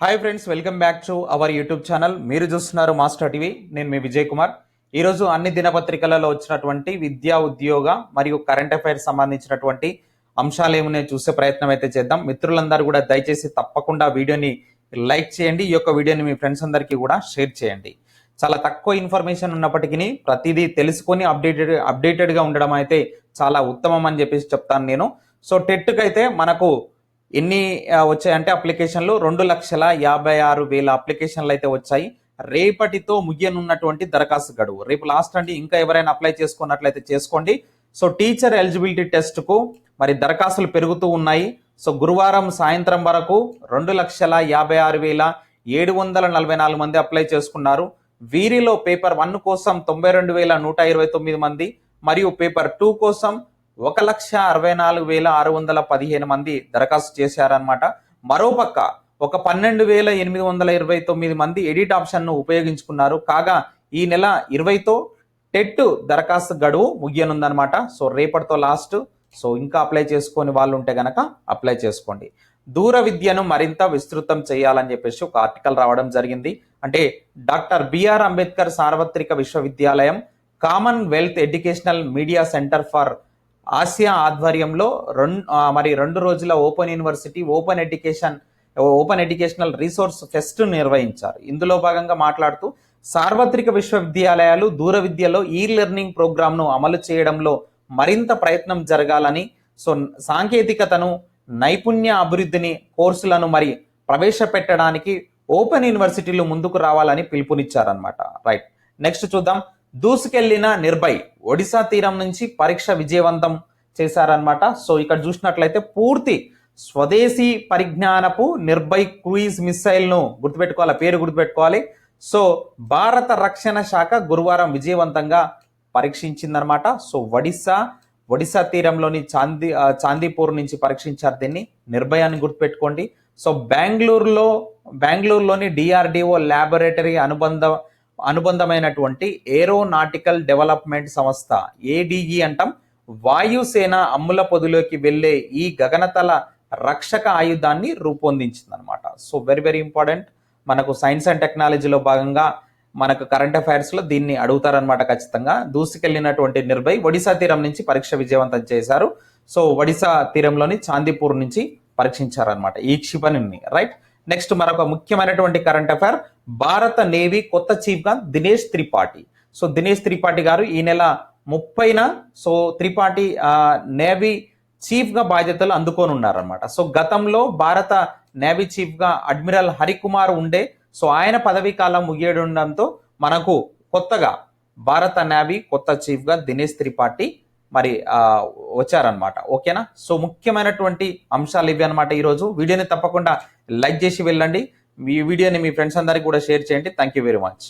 Hi friends welcome back to our YouTube channel మీరు చూస్తున్నారు master TV నేను మీ విజయ్ కుమార్. ఈరోజు అన్ని దినపత్రికలలో వచ్చినటువంటి విద్యా ఉద్యోగ మరియు కరెంట్ అఫైర్స్ సంబంధించినటువంటి అంశాలు ఏమున్నాయో చూసే ప్రయత్నం అయితే చేద్దాం. మిత్రులందరూ కూడా దయచేసి తప్పకుండా వీడియోని లైక్ చేయండి. ఈ యొక్క వీడియోని మీ ఫ్రెండ్స్ అందరికీ కూడా షేర్ చేయండి. చాలా తక్కువ ఇన్ఫర్మేషన్ ఉన్నప్పటికీ ప్రతిదీ తెలుసుకొని అప్డేటెడ్ అప్డేటెడ్గా ఉండడం అయితే చాలా ఉత్తమం అని చెప్పేసి చెప్తాను నేను. సో టెట్కి అయితే మనకు ఎన్ని వచ్చాయంటే అప్లికేషన్లు? రెండు లక్షల యాభై ఆరు వేల అప్లికేషన్లు అయితే వచ్చాయి. రేపటితో ముగియనున్నటువంటి దరఖాస్తు గడువు. రేపు లాస్ట్ అండి ఇంకా ఎవరైనా అప్లై చేసుకున్నట్లయితే చేసుకోండి. సో టీచర్ ఎలిజిబిలిటీ టెస్ట్కు మరి దరఖాస్తులు పెరుగుతూ ఉన్నాయి. సో గురువారం సాయంత్రం వరకు రెండు లక్షల యాభై ఆరు వేల ఏడు వందల నలభై నాలుగు మంది అప్లై చేసుకున్నారు. వీరిలో పేపర్ వన్ కోసం తొంభై రెండు వేల నూట ఇరవై తొమ్మిది మంది మరియు పేపర్ టూ కోసం ఒక లక్ష అరవై నాలుగు వేల ఆరు వందల పదిహేను మంది దరఖాస్తు చేశారనమాట మరోపక్క ఒక పన్నెండు వేల ఎనిమిది వందల ఇరవై తొమ్మిది మంది ఎడిట్ ఆప్షన్ను ఉపయోగించుకున్నారు. కాగా ఈ నెల ఇరవైతో టెట్ దరఖాస్తు గడువు ముగియనుందనమాట సో రేపటితో లాస్ట్. సో ఇంకా అప్లై చేసుకొని వాళ్ళు ఉంటే గనక అప్లై చేసుకోండి. దూర విద్యను మరింత విస్తృతం చేయాలని చెప్పేసి ఒక ఆర్టికల్ రావడం జరిగింది. అంటే డాక్టర్ బిఆర్ అంబేద్కర్ సార్వత్రిక విశ్వవిద్యాలయం commonwealth educational media centre for Asia ఆధ్వర్యంలో రెండు మరి రెండు రోజుల open university open education open educational resource fest నిర్వహించారు. ఇందులో భాగంగా మాట్లాడుతూ సార్వత్రిక విశ్వవిద్యాలయాలు దూర విద్యలో ఈ లెర్నింగ్ ప్రోగ్రామ్ను అమలు చేయడంలో మరింత ప్రయత్నం జరగాలని సో సాంకేతికతను నైపుణ్య అభివృద్ధిని కోర్సులను మరి ప్రవేశపెట్టడానికి ఓపెన్ యూనివర్సిటీలు ముందుకు రావాలని పిలుపునిచ్చారనమాట రైట్. నెక్స్ట్ చూద్దాం. దూసుకెళ్ళిన నిర్భయ్ ఒడిశా తీరం నుంచి పరీక్ష విజయవంతం చేశారనమాట సో ఇక్కడ చూసినట్లయితే పూర్తి స్వదేశీ పరిజ్ఞానపు నిర్భయ్ క్రూయిజ్ మిస్సైల్ను గుర్తుపెట్టుకోవాలి పేరు గుర్తుపెట్టుకోవాలి. సో భారత రక్షణ శాఖ గురువారం విజయవంతంగా పరీక్షించిందనమాట సో ఒడిశా ఒడిశా తీరంలోని చాందీ చాందీపూర్ నుంచి పరీక్షించారు దీన్ని నిర్భయాన్ని గుర్తుపెట్టుకోండి. సో బెంగళూరులో బెంగళూరులోని డిఆర్డిఓ ల్యాబొరేటరీ అనుబంధ అనుబంధమైనటువంటి ఏరోనాటికల్ డెవలప్మెంట్ సంస్థ ఏడిఈ అంటాం. వాయుసేన అమ్ముల పొదిలోకి వెళ్ళే ఈ గగనతల రక్షక ఆయుధాన్ని రూపొందించిందనమాట సో వెరీ వెరీ ఇంపార్టెంట్ మనకు సైన్స్ అండ్ టెక్నాలజీలో భాగంగా మనకు కరెంట్ అఫైర్స్లో దీన్ని అడుగుతారనమాట ఖచ్చితంగా. దూసుకెళ్ళినటువంటి నిర్భయ్ ఒడిశా తీరం నుంచి పరీక్ష విజయవంతం చేశారు. సో ఒడిశా తీరంలోని చాందీపూర్ నుంచి పరీక్షించారనమాట ఈ క్షిపణిని రైట్ నెక్స్ట్ మరొక ముఖ్యమైనటువంటి కరెంట్ అఫైర్ భారత నేవీ కొత్త చీఫ్గా దినేష్ త్రిపాఠి. సో దినేష్ త్రిపాఠి గారు ఈ నెల ముప్పైన సో త్రిపాఠి నేవీ చీఫ్గా బాధ్యతలు అందుకొని ఉన్నారనమాట సో గతంలో భారత నేవీ చీఫ్గా అడ్మిరల్ హరికుమార్ ఉండే సో ఆయన పదవీ కాలం ముగియడంతో మనకు కొత్తగా భారత నేవీ కొత్త చీఫ్గా దినేష్ త్రిపాఠి మరి వచ్చారనమాట ఓకేనా? సో ముఖ్యమైనటువంటి అంశాలు ఇవి అనమాట ఈరోజు. వీడియోని తప్పకుండా లైక్ చేసి వెళ్ళండి. మీ వీడియోని మీ ఫ్రెండ్స్ అందరికీ కూడా షేర్ చేయండి. Thank you very much.